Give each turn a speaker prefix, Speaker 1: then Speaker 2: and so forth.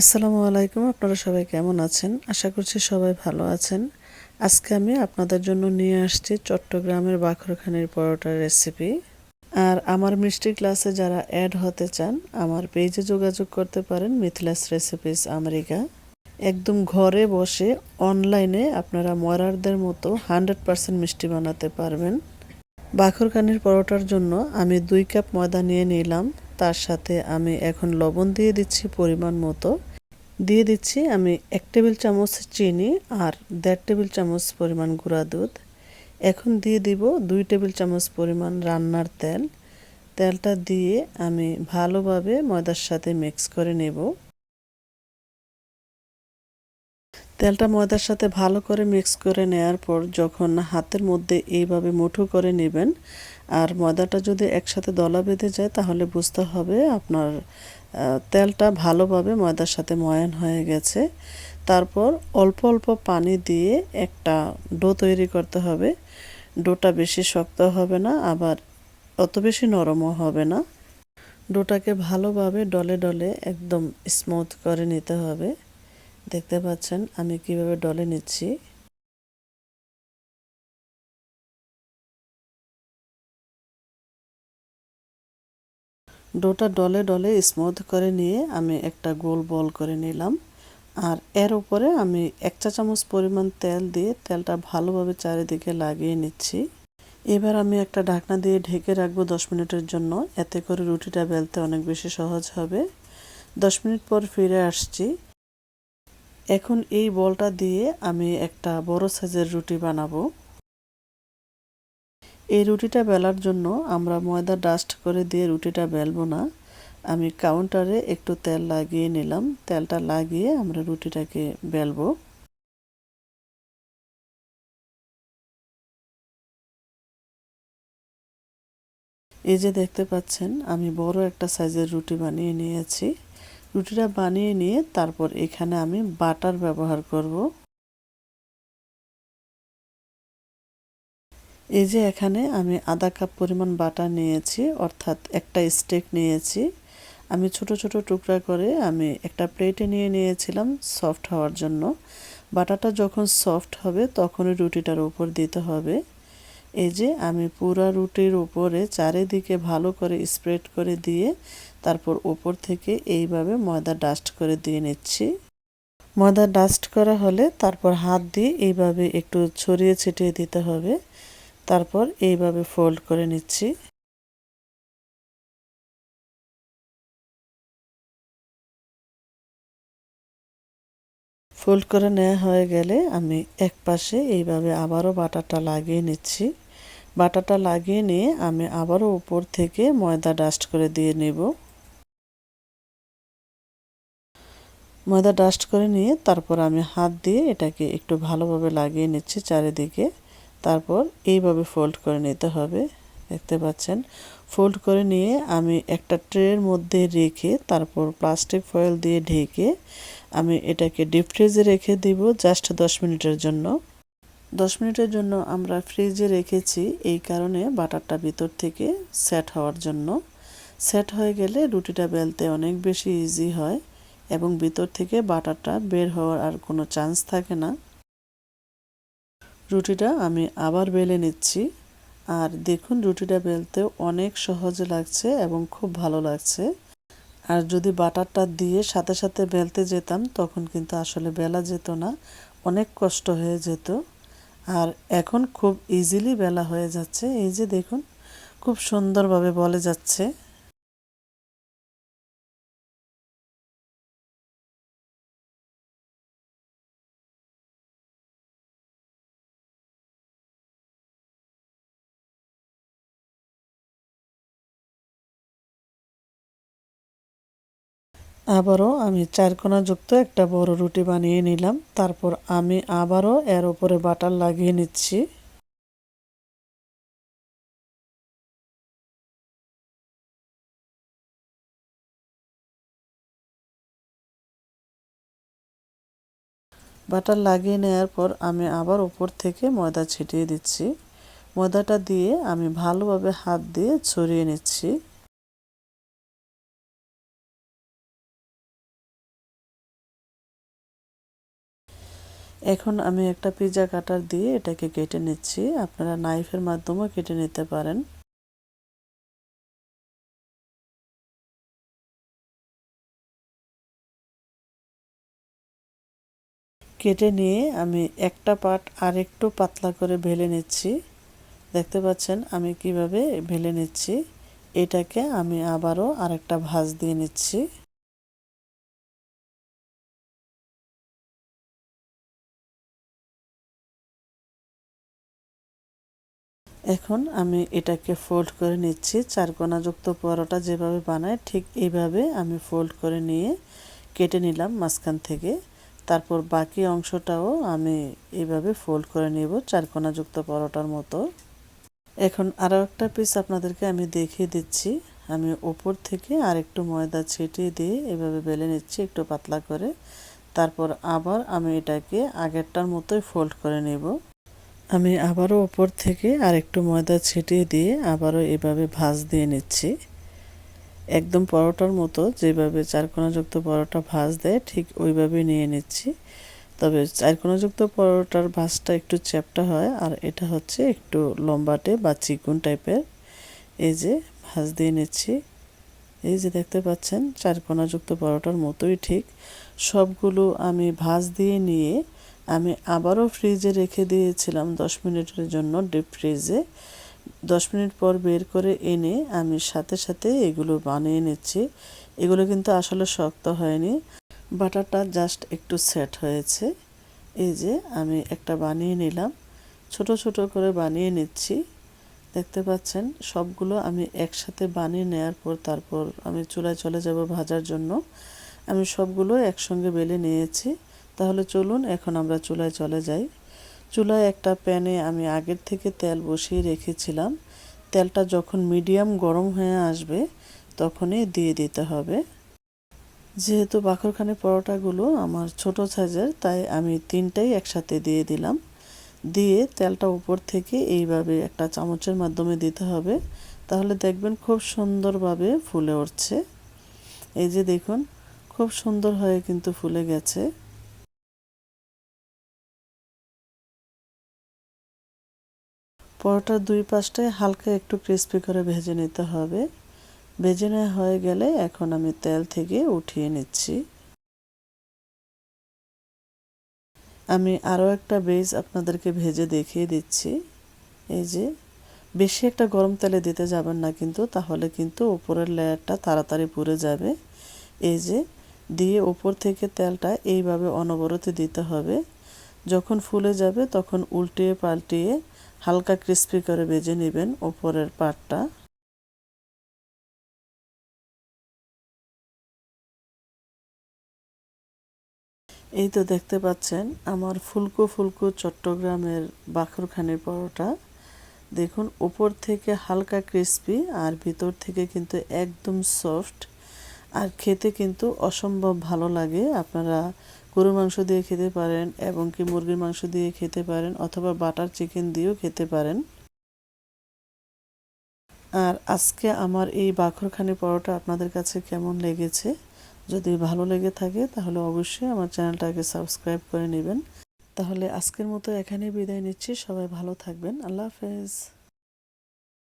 Speaker 1: আসসালামু আলাইকুম, আপনারা সবাই কেমন আছেন? আশা করছি সবাই ভালো আছেন। আজকে আমি আপনাদের জন্য নিয়ে আসছি চট্টগ্রামের বাখরখানির পরোটার রেসিপি আর আমার মিষ্টি ক্লাসে যারা অ্যাড হতে চান, আমার পেজে যোগাযোগ করতে পারেন মিথিলাস রেসিপিস আমেরিকা একদম ঘরে বসে অনলাইনে আপনারা মরারদের মতো হান্ড্রেড পারসেন্ট মিষ্টি বানাতে পারবেন। বাখরখানির পরোটার জন্য আমি দুই কাপ ময়দা নিয়ে নিলাম। তার সাথে আমি এখন লবণ দিয়ে দিচ্ছি পরিমাণ মতো। দিয়ে দিচ্ছি আমি এক টেবিল চামচ চিনি আর দেড় টেবিল চামচ পরিমাণ গুঁড়া দুধ। এখন দিয়ে দিব দুই টেবিল চামচ পরিমাণ রান্নার তেল। তেলটা দিয়ে আমি ভালোভাবে ময়দার সাথে মিক্স করে নেব। তেলটা ময়দার সাথে ভালো করে মিক্স করে নেয়ার পর যখন হাতের মধ্যে এইভাবে মুঠো করে নেবেন, আর ময়দাটা যদি একসাথে দলা বেঁধে যায়, তাহলে বুঝতে হবে আপনার তেলটা ভালোভাবে ময়দার সাথে ময়ান হয়ে গেছে। তারপর অল্প অল্প পানি দিয়ে একটা ডো তৈরি করতে হবে। ডোটা বেশি শক্ত হবে না, আবার অত বেশি নরমও হবে না। ডোটাকে ভালোভাবে ডলে ডলে একদম স্মুথ করে নিতে হবে। দেখতে পাচ্ছেন আমি কীভাবে ডলে নিচ্ছি। ডোটা ডলে ডলে স্মুথ করে নিয়ে আমি একটা গোল বল করে নিলাম। আর এর উপরে আমি এক চা চামচ পরিমাণ তেল দিয়ে তেলটা ভালোভাবে চারিদিকে লাগিয়ে নিচ্ছি। এবার আমি একটা ঢাকনা দিয়ে ঢেকে রাখব দশ মিনিটের জন্য। এতে করে রুটিটা বেলতে অনেক বেশি সহজ হবে। দশ মিনিট পর ফিরে আসছি। এখন এই বলটা দিয়ে আমি একটা বড় সাইজের রুটি বানাবো। এই রুটিটা বেলার জন্য আমরা ময়দা ডাস্ট করে দিয়ে রুটিটা বেলবো না। আমি কাউন্টারে একটু তেল লাগিয়ে নিলাম। তেলটা লাগিয়ে আমরা রুটিটাকে বেলবো। এই যে দেখতে পাচ্ছেন, আমি বড় একটা সাইজের রুটি বানিয়ে নিয়েছি। রুটিটা বানিয়ে নিয়ে তারপর এখানে আমি বাটার ব্যবহার করব। এই যে এখানে আমি আধা কাপ পরিমাণ বাটা নিয়েছি, অর্থাৎ একটা স্টেক নিয়েছি। আমি ছোট ছোট টুকরা করে আমি একটা প্লেটে নিয়ে নিয়েছিলাম সফট হওয়ার জন্য। বাটাটা যখন সফট হবে তখনই রুটিটার উপর দিতে হবে। এই যে আমি পুরা রুটির উপরে চারিদিকে ভালো করে স্প্রেড করে দিয়ে তারপর উপর থেকে এইভাবে ময়দা ডাস্ট করে দিয়ে নিচ্ছি। ময়দা ডাস্ট করা হলে তারপর হাত দিয়ে এইভাবে একটু ছড়িয়ে ছিটিয়ে দিতে হবে। তারপর এইভাবে ফোল্ড করে নিচ্ছি। ফোল্ড করে নেওয়া হয়ে গেলে আমি এক পাশে এইভাবে আবারও বাটারটা লাগিয়ে নিচ্ছি। বাটারটা লাগিয়ে নিয়ে আমি আবারও উপর থেকে ময়দা ডাস্ট করে দিয়ে নেব। ময়দা ডাস্ট করে নিয়ে তারপর আমি হাত দিয়ে এটাকে একটু ভালোভাবে লাগিয়ে নিচ্ছি চারিদিকে। তারপর এইভাবে ফোল্ড করে নিতে হবে। দেখতে পাচ্ছেন? ফোল্ড করে নিয়ে আমি একটা ট্রের মধ্যে রেখে তারপর প্লাস্টিক ফয়েল দিয়ে ঢেকে আমি এটাকে ডিপ ফ্রিজে রেখে দিব জাস্ট দশ মিনিটের জন্য। দশ মিনিটের জন্য আমরা ফ্রিজে রেখেছি এই কারণে বাটারটা ভিতর থেকে সেট হওয়ার জন্য। সেট হয়ে গেলে রুটিটা বেলতে অনেক বেশি ইজি হয় এবং ভিতর থেকে বাটারটা বের হওয়ার আর কোনো চান্স থাকে না। রুটিটা আমি আবার বেলে নিচ্ছি। আর দেখুন, রুটিটা বেলতেও অনেক সহজ লাগছে এবং খুব ভালো লাগছে। আর যদি বাটারটা দিয়ে সাথে সাথে বেলতে যেতাম, তখন কিন্তু আসলে বেলা যেত না, অনেক কষ্ট হয়ে যেত। আর এখন খুব ইজিলি বেলা হয়ে যাচ্ছে। এই যে দেখুন, খুব সুন্দরভাবে বলে যাচ্ছে। আবারও আমি চারকোনা যুক্ত একটা বড় রুটি বানিয়ে নিলাম। তারপর আমি আবারও এর উপরে বাটার লাগিয়ে নিচ্ছি। বাটার লাগিয়ে নেওয়ার পর আমি আবার উপর থেকে ময়দা ছিটিয়ে দিচ্ছি। ময়দাটা দিয়ে আমি ভালোভাবে হাত দিয়ে ছড়িয়ে নিচ্ছি। এখন আমি একটা পিৎজা কাটার দিয়ে এটাকে কেটে নিচ্ছি। আপনারা নাইফের মাধ্যমেও কেটে নিতে পারেন। কেটে নিয়ে আমি একটা পাট আর একটু পাতলা করে ভেলে নিচ্ছি। দেখতে পাচ্ছেন আমি কীভাবে ভেলে নিচ্ছি। এটাকে আমি আবারও আরেকটা ভাজ দিয়ে নিচ্ছি। এখন আমি এটাকে ফোল্ড করে নিচ্ছি। চারকোনাযুক্ত পরোটা যেভাবে বানায়, ঠিক এইভাবে আমি ফোল্ড করে নিয়ে কেটে নিলাম মাঝখান থেকে। তারপর বাকি অংশটাও আমি এইভাবে ফোল্ড করে নেব চারকোনাযুক্ত পরোটার মতো। এখন আরও একটা পিস আপনাদেরকে আমি দেখিয়ে দিচ্ছি। আমি ওপর থেকে আর একটু ময়দা ছিটিয়ে দিয়ে এভাবে বেলে নিচ্ছি একটু পাতলা করে। তারপর আবার আমি এটাকে আগেরটার মতোই ফোল্ড করে নেব। আমি আবারও ওপর থেকে আর একটু ময়দা ছিটিয়ে দিয়ে আবারও এভাবে ভাজ দিয়ে নিচ্ছি। একদম পরোটার মতো যেভাবে চারকোনাযুক্ত পরোটা ভাজ দেয়, ঠিক ওইভাবে নিয়ে নিচ্ছি। তবে চারকোনাযুক্ত পরোটার ভাজটা একটু চ্যাপটা হয় আর এটা হচ্ছে একটু লম্বাটে বা চিকুন টাইপের। এই যে ভাজ দিয়ে নিচ্ছি। এই যে দেখতে পাচ্ছেন, চারকোনাযুক্ত পরোটার মতোই ঠিক। সবগুলো আমি ভাজ দিয়ে নিয়ে আমি আবারও ফ্রিজে রেখে দিয়েছিলাম দশ মিনিটের জন্য ডিপ ফ্রিজে। দশ মিনিট পর বের করে এনে আমি সাথে সাথে এগুলো বানিয়ে নিচ্ছি। এগুলো কিন্তু আসলে শক্ত হয়নি। বাটারটা জাস্ট একটু সেট হয়েছে। এই যে আমি একটা বানিয়ে নিলাম। ছোট ছোট করে বানিয়ে নিচ্ছি। দেখতে পাচ্ছেন, সবগুলো আমি একসাথে বানিয়ে নেওয়ার পর তারপর আমি চুলায় চলে যাব ভাজার জন্য। আমি সবগুলো একসঙ্গে বেলে নিয়েছি। তাহলে চলুন, এখন আমরা চুলায় চলে যাই। চুলায় একটা প্যানে আমি আগের থেকে তেল বসিয়ে রেখেছিলাম। তেলটা যখন মিডিয়াম গরম হয়ে আসবে, তখনই দিয়ে দিতে হবে। যেহেতু বাখরখানি পরোটাগুলো আমার ছোট সাইজের, তাই আমি তিনটাই একসাথে দিয়ে দিলাম। দিয়ে তেলটা উপর থেকে এইভাবে একটা চামচের মাধ্যমে দিতে হবে। তাহলে দেখবেন খুব সুন্দরভাবে ফুলে উঠছে। এই যে দেখুন, খুব সুন্দর হয়ে কিন্তু ফুলে গেছে। পরোটার দুই পাশটায় হালকা একটু ক্রিস্পি করে ভেজে নিতে হবে। ভেজে নেওয়া হয়ে গেলে এখন আমি তেল থেকে উঠিয়ে নিচ্ছি। আমি আরও একটা বেজ আপনাদেরকে ভেজে দেখিয়ে দিচ্ছি। এই যে, বেশি একটা গরম তেলে দিতে যাবেন না কিন্তু, তাহলে কিন্তু উপরের লেয়ারটা তাড়াতাড়ি পুড়ে যাবে। এই যে, দিয়ে ওপর থেকে তেলটা এইভাবে অনবরত দিতে হবে। যখন ফুলে যাবে তখন উল্টিয়ে পাল্টিয়ে হালকা ক্রিস্পি করে ভেজে নেবেন ওপরের পাটটা। এই তো দেখতে পাচ্ছেন আমার ফুলকো ফুলকো চট্টগ্রামের বাখরখানির পরোটা। দেখুন উপর থেকে হালকা ক্রিস্পি আর ভিতর থেকে কিন্তু একদম সফট আর খেতে কিন্তু অসম্ভব ভালো লাগে। আপনারা গরুর মাংস দিয়ে খেতে পারেন এবং কি মুরগির মাংস দিয়ে খেতে পারেন অথবা বাটার চিকেন দিয়েও খেতে পারেন। আর আজকে আমার এই বাখরখানি পরোটা আপনাদের কাছে কেমন লেগেছে? যদি ভালো লেগে থাকে তাহলে অবশ্যই আমার চ্যানেলটাকে সাবস্ক্রাইব করে নেবেন। তাহলে আজকের মতো এখানে বিদায় নিচ্ছি। সবাই ভালো থাকবেন। আল্লাহ হাফেজ।